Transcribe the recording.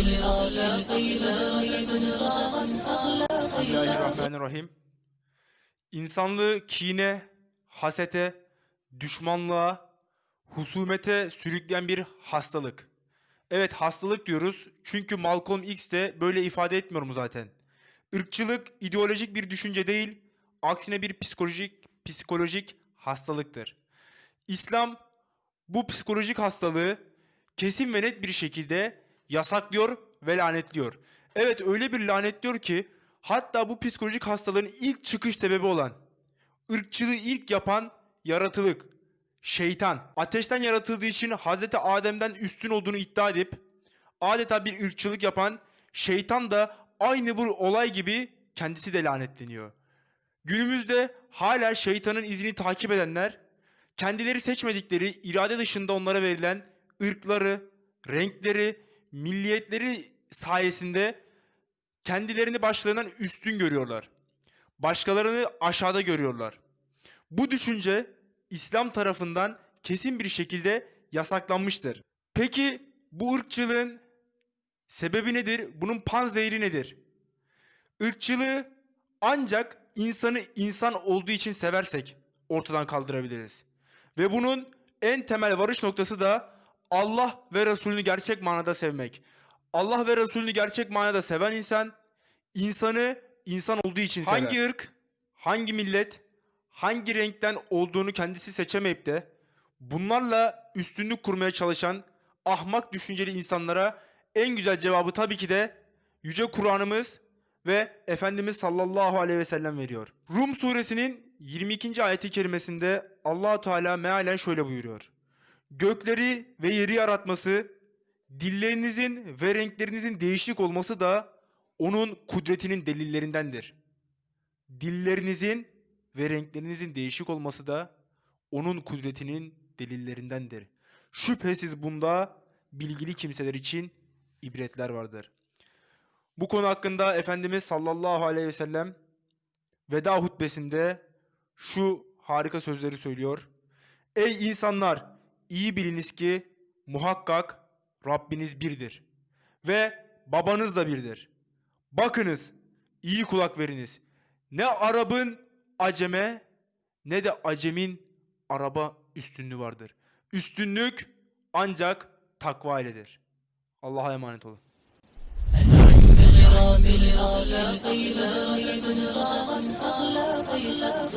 Bismillahirrahmanirrahim. İnsanlığı kine, hasete, düşmanlığa, husumete sürükleyen bir hastalık. Evet hastalık diyoruz çünkü Malcolm X de böyle ifade etmiyor mu zaten? Irkçılık ideolojik bir düşünce değil, aksine bir psikolojik psikolojik hastalıktır. İslam bu psikolojik hastalığı kesin ve net bir şekilde yasaklıyor ve lanetliyor. Evet öyle bir lanetliyor ki hatta bu psikolojik hastalığın ilk çıkış sebebi olan ırkçılığı ilk yapan yaratılık, şeytan. Ateşten yaratıldığı için Hazreti Adem'den üstün olduğunu iddia edip adeta bir ırkçılık yapan şeytan da aynı bu olay gibi kendisi de lanetleniyor. Günümüzde hala şeytanın izini takip edenler kendileri seçmedikleri irade dışında onlara verilen ırkları, renkleri, milliyetleri sayesinde kendilerini başlarından üstün görüyorlar. Başkalarını aşağıda görüyorlar. Bu düşünce İslam tarafından kesin bir şekilde yasaklanmıştır. Peki bu ırkçılığın sebebi nedir? Bunun panzehiri nedir? Irkçılığı ancak insanı insan olduğu için seversek ortadan kaldırabiliriz. Ve bunun en temel varış noktası da Allah ve Resulünü gerçek manada sevmek. Allah ve Resulünü gerçek manada seven insan, insanı insan olduğu için sever. Hangi ırk, hangi millet, hangi renkten olduğunu kendisi seçemeyip de bunlarla üstünlük kurmaya çalışan ahmak düşünceli insanlara en güzel cevabı tabii ki de Yüce Kur'an'ımız ve Efendimiz sallallahu aleyhi ve sellem veriyor. Rum suresinin 22. ayeti kerimesinde allah Teala mealen şöyle buyuruyor. Gökleri ve yeri yaratması, dillerinizin ve renklerinizin değişik olması da onun kudretinin delillerindendir. Dillerinizin ve renklerinizin değişik olması da onun kudretinin delillerindendir. Şüphesiz bunda bilgili kimseler için ibretler vardır. Bu konu hakkında Efendimiz sallallahu aleyhi ve sellem veda hutbesinde şu harika sözleri söylüyor. Ey insanlar iyi biliniz ki muhakkak Rabbiniz birdir ve babanız da birdir. Bakınız iyi kulak veriniz. Ne Arap'ın aceme ne de acemin araba üstünlüğü vardır. Üstünlük ancak takva iledir. Allah'a emanet olun.